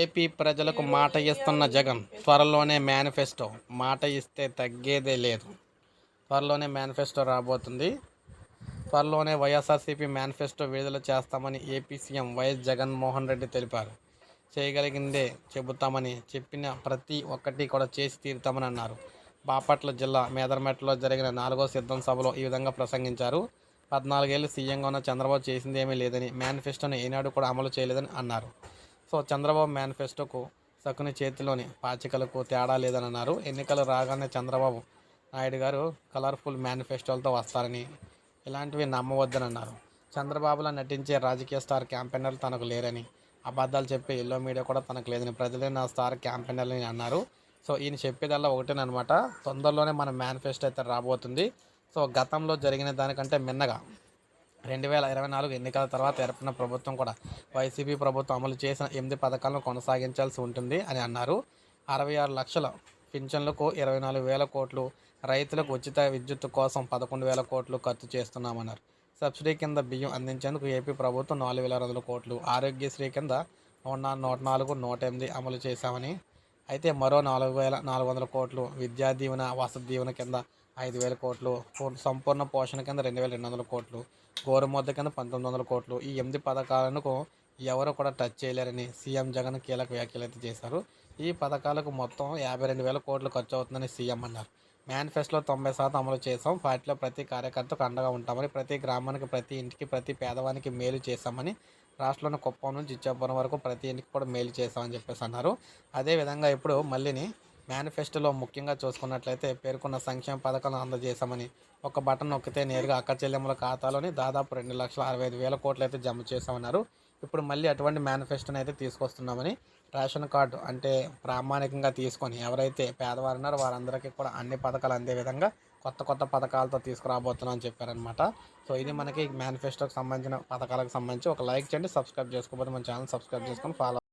AP ప్రజలకు మాట ఇస్తున్న జగన్ త్వరలోనే మేనిఫెస్టో. మాట ఇస్తే తగ్గేదే లేదు. త్వరలోనే మేనిఫెస్టో రాబోతుంది. త్వరలోనే వైఎస్ఆర్సీపీ మేనిఫెస్టో విడుదల చేస్తామని AP CM YS Jaganmohan Reddy తెలిపారు. చేయగలిగిందే చెబుతామని చెప్పిన ప్రతి ఒక్కటి కూడా చేసి తీరుతామని అన్నారు. బాపట్ల జిల్లా మేదరమెట్లో జరిగిన నాలుగో సిద్ధం సభలో ఈ విధంగా ప్రసంగించారు. పద్నాలుగేళ్ళు సీఎంగా ఉన్న చంద్రబాబు చేసింది ఏమీ లేదని మేనిఫెస్టోను ఏనాడు కూడా అమలు చేయలేదని అన్నారు. సో చంద్రబాబు మేనిఫెస్టోకు సక్కుని చేతిలోని పాచికలకు తేడా లేదని అన్నారు ఎన్నికలు రాగానే చంద్రబాబు నాయుడు గారు కలర్ఫుల్ మేనిఫెస్టోలతో వస్తారని ఇలాంటివి నమ్మవద్దని అన్నారు చంద్రబాబులా నటించే రాజకీయ స్టార్ క్యాంపెయినర్లు తనకు లేరని అబద్ధాలు చెప్పే ఎల్లో మీడియా కూడా తనకు లేదని ప్రజలే నా స్టార్ క్యాంపెయినర్లని అని అన్నారు. సో ఈయన చెప్పేదల్లా ఒకటేనమాట తొందరలోనే మన మేనిఫెస్టో అయితే రాబోతుంది. సో గతంలో జరిగిన దానికంటే మిన్నగా రెండు వేల ఇరవై నాలుగు ఎన్నికల తర్వాత ఏర్పడిన ప్రభుత్వం కూడా వైసీపీ ప్రభుత్వం అమలు చేసిన ఎనిమిది పథకాలను కొనసాగించాల్సి ఉంటుంది అని అన్నారు. అరవై ఆరు లక్షల పింఛన్లకు ఇరవై నాలుగు వేల కోట్లు రైతులకు ఉచిత విద్యుత్ కోసం పదకొండు వేల కోట్లు ఖర్చు చేస్తున్నామన్నారు. సబ్సిడీ కింద బియ్యం అందించేందుకు ఏపీ ప్రభుత్వం నాలుగు వేల వందల కోట్లు ఆరోగ్యశ్రీ కింద నూట నూట నాలుగు నూట ఎనిమిది అమలు చేశామని అయితే మరో నాలుగు వేల నాలుగు వందల కోట్లు విద్యా దీవెన వసతి దీవెన కింద ఐదు వేల కోట్లు సంపూర్ణ పోషణ కింద రెండు వేల రెండు వందల కోట్లు గోరుమొద్ద కింద పంతొమ్మిది వందల కోట్లు. ఈ ఎనిమిది పథకాలకు ఎవరు కూడా టచ్ చేయలేరని సీఎం జగన్ కీలక వ్యాఖ్యలు అయితే చేశారు. ఈ పథకాలకు మొత్తం యాభై రెండు వేల కోట్లు ఖర్చు అవుతుందని సీఎం అన్నారు. మేనిఫెస్టోలో తొంభై శాతం అమలు చేసాం పార్టీలో ప్రతి కార్యకర్తకు అండగా ఉంటామని ప్రతి గ్రామానికి ప్రతి ఇంటికి ప్రతి పేదవానికి మేలు చేశామని రాష్ట్రంలోని కుప్పం నుంచి ఇచ్చాపురం వరకు ప్రతి ఇంటికి కూడా మేలు చేశామని చెప్పేసి అన్నారు. అదేవిధంగా ఇప్పుడు మళ్ళీని మేనిఫెస్టోలో ముఖ్యంగా చూసుకున్నట్లయితే పేర్కొన్న సంక్షేమ పథకాలను అందజేశామని ఒక బటన్ నొక్కితే నేరుగా అక్క చెల్లెముల ఖాతాలోని దాదాపు రెండు లక్షల అరవై ఐదు వేల కోట్లు అయితే జమ చేశామన్నారు. ఇప్పుడు మళ్ళీ అటువంటి మేనిఫెస్టోని అయితే తీసుకొస్తున్నామని రేషన్ కార్డు అంటే ప్రామాణికంగా తీసుకొని ఎవరైతే పేదవారు ఉన్నారో వారందరికీ కూడా అన్ని పథకాలు అందే విధంగా కొత్త కొత్త పథకాలతో తీసుకురాబోతున్నాం అని చెప్పారనమాట సో ఇది మనకి మేనిఫెస్టోకి సంబంధించిన పథకాలకు సంబంధించి ఒక లైక్ చేయండి సబ్స్క్రైబ్ చేసుకోకపోతే మన ఛానల్ సబ్స్క్రైబ్ చేసుకొని ఫాలో